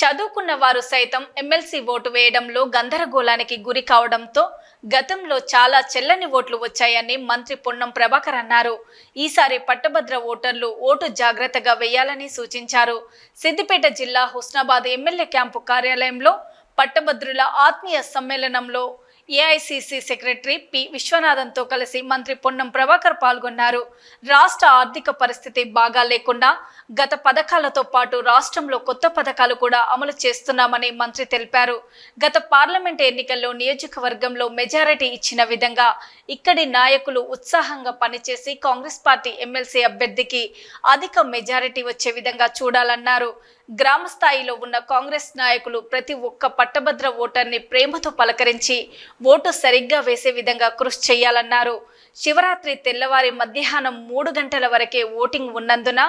చదువుకున్న వారు సైతం ఎమ్మెల్సీ ఓటు వేయడంలో గందరగోళానికి గురి కావడంతో గతంలో చాలా చెల్లని ఓట్లు వచ్చాయని మంత్రి పొన్నం ప్రభాకర్ అన్నారు. ఈసారి పట్టభద్ర ఓటర్లు ఓటు జాగ్రత్తగా వేయాలని సూచించారు. సిద్దిపేట జిల్లా హుస్నాబాద్ ఎమ్మెల్యే క్యాంపు కార్యాలయంలో పట్టభద్రుల ఆత్మీయ సమ్మేళనంలో ఏఐసిసి సెక్రటరీ పి విశ్వనాథన్తో కలిసి మంత్రి పొన్నం ప్రభాకర్ పాల్గొన్నారు. రాష్ట్ర ఆర్థిక పరిస్థితి బాగా లేకుండా గత పథకాలతో పాటు రాష్ట్రంలో కొత్త పథకాలు కూడా అమలు చేస్తున్నామని మంత్రి తెలిపారు. గత పార్లమెంట్ ఎన్నికల్లో నియోజకవర్గంలో మెజారిటీ ఇచ్చిన విధంగా ఇక్కడి నాయకులు ఉత్సాహంగా పనిచేసి కాంగ్రెస్ పార్టీ ఎమ్మెల్సీ అభ్యర్థికి అధిక మెజారిటీ వచ్చే విధంగా చూడాలన్నారు. గ్రామ స్థాయిలో ఉన్న కాంగ్రెస్ నాయకులు ప్రతి ఒక్క పట్టభద్ర ఓటర్ని ప్రేమతో పలకరించి ఓటు సరిగ్గా వేసే విధంగా కృషి చేయాలన్నారు. శివరాత్రి తెల్లవారి మధ్యాహ్నం మూడు గంటల వరకే ఓటింగ్ ఉన్నందున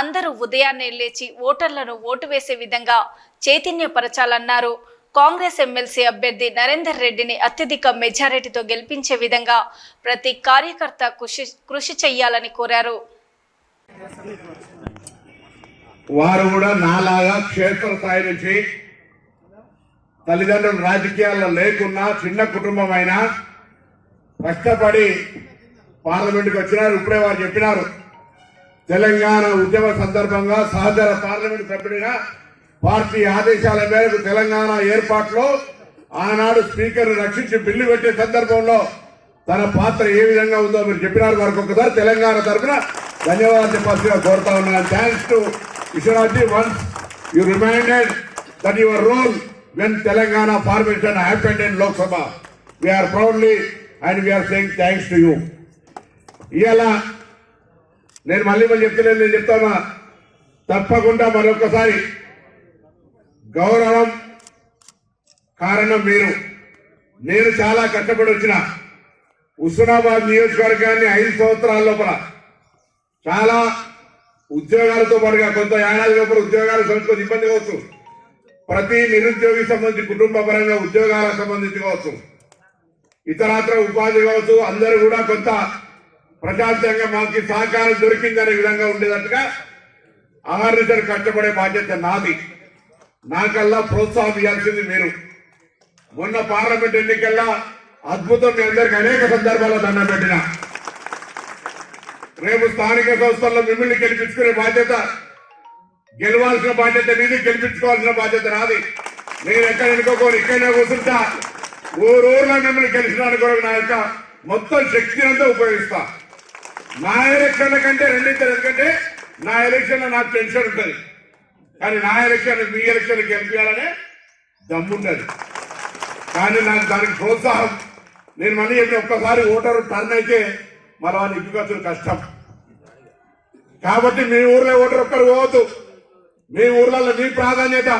అందరూ ఉదయాన్నే లేచి ఓటర్లను ఓటు వేసే విధంగా చైతన్యపరచాలన్నారు. కాంగ్రెస్ ఎమ్మెల్సీ అభ్యర్థి నరేందర్ రెడ్డిని అత్యధిక మెజారిటీతో గెలిపించే విధంగా ప్రతి కార్యకర్త కృషి కృషి చేయాలని కోరారు. వారు కూడా నాలాగా క్షేత్రస్థాయి నుంచి తల్లిదండ్రులు రాజకీయాల్లో లేకున్నా చిన్న కుటుంబం అయినా కష్టపడి పార్లమెంట్కి వచ్చినారు. ఇప్పుడే వారు చెప్పినారు. తెలంగాణ ఉద్యమ సందర్భంగా సహచర పార్లమెంట్ సభ్యుడిగా పార్టీ ఆదేశాల మేరకు తెలంగాణ ఏర్పాటులో ఆనాడు స్పీకర్ రక్షించి బిల్లు పెట్టే సందర్భంలో తన పాత్ర ఏ విధంగా ఉందో మీరు చెప్పినారు. వారికి ఒకసారి తెలంగాణ తరఫున ధన్యవాదాలు చెప్పాల్సిగా కోరుతా ఉన్నాను. Thanks to Vishwanath once you reminded that your role when Telangana Lok Sabha. We are proudly proudly and are saying thanks to you ఇలా నేను మళ్ళీ మళ్ళీ చెప్తున్నాను నేను చెప్తానా? తప్పకుండా మరొకసారి గౌరవం కారణం మీరు. నేను చాలా కష్టపడి వచ్చిన హుస్నాబాద్ నియోజకవర్గాన్ని ఐదు సంవత్సరాల లోపల చాలా ఉద్యోగాలతో పాటుగా కొంత ఏడాది లోపల ఉద్యోగాలు సంస్కృతి ఇబ్బంది కావచ్చు. ప్రతి నిరుద్యోగి సంబంధించి కుటుంబ పరంగా ఉద్యోగాలకు సంబంధించి కావచ్చు ఇతరాత్ర ఉపాధి కావచ్చు అందరూ కూడా కొంత ప్రశాంతంగా మాకు సహకారం దొరికిందనే విధంగా ఉండేటట్టుగా ఆహర్నిశలు కష్టపడే బాధ్యత నాది. నాకల్లా ప్రోత్సాహం ఇవ్వాల్సింది మీరు. మొన్న పార్లమెంట్ ఎన్నికల్లో అద్భుతం మీ అందరికి అనేక సందర్భాల్లో దండం పెట్టిన. రేపు స్థానిక సంస్థల్లో మిమ్మల్ని గెలిపించుకునే బాధ్యత గెలవాల్సిన బాధ్యత మీది గెలిపించుకోవాల్సిన బాధ్యత నాది. నేను ఎక్కడ ఎన్నుకోకూడదు ఇక్కడనే కూర్చుంటా. ఊరూరులో మిమ్మల్ని గెలిచినాను కూడా నా యొక్క మొత్తం శక్తిని అంతా ఉపయోగిస్తా. నా ఎలక్షన్ల కంటే రెండింతలు ఎందుకంటే నా ఎలక్షన్లో నాకు టెన్షన్ ఉంటుంది. కానీ నా ఎలక్షన్ మీ ఎలక్షన్ గెలిపించాలనే దమ్ముండదు. కానీ నాకు దానికి ప్రోత్సాహం. నేను మళ్ళీ చెప్పిన ఒక్కసారి ఓటరు టర్న్ అయితే మరో వాళ్ళు ఇబ్బందులు కష్టం. కాబట్టి మీ ఊర్లో ఓటర్ ఒక్కరు పోవద్దు. మీ ఊర్లలో మీ ప్రాధాన్యత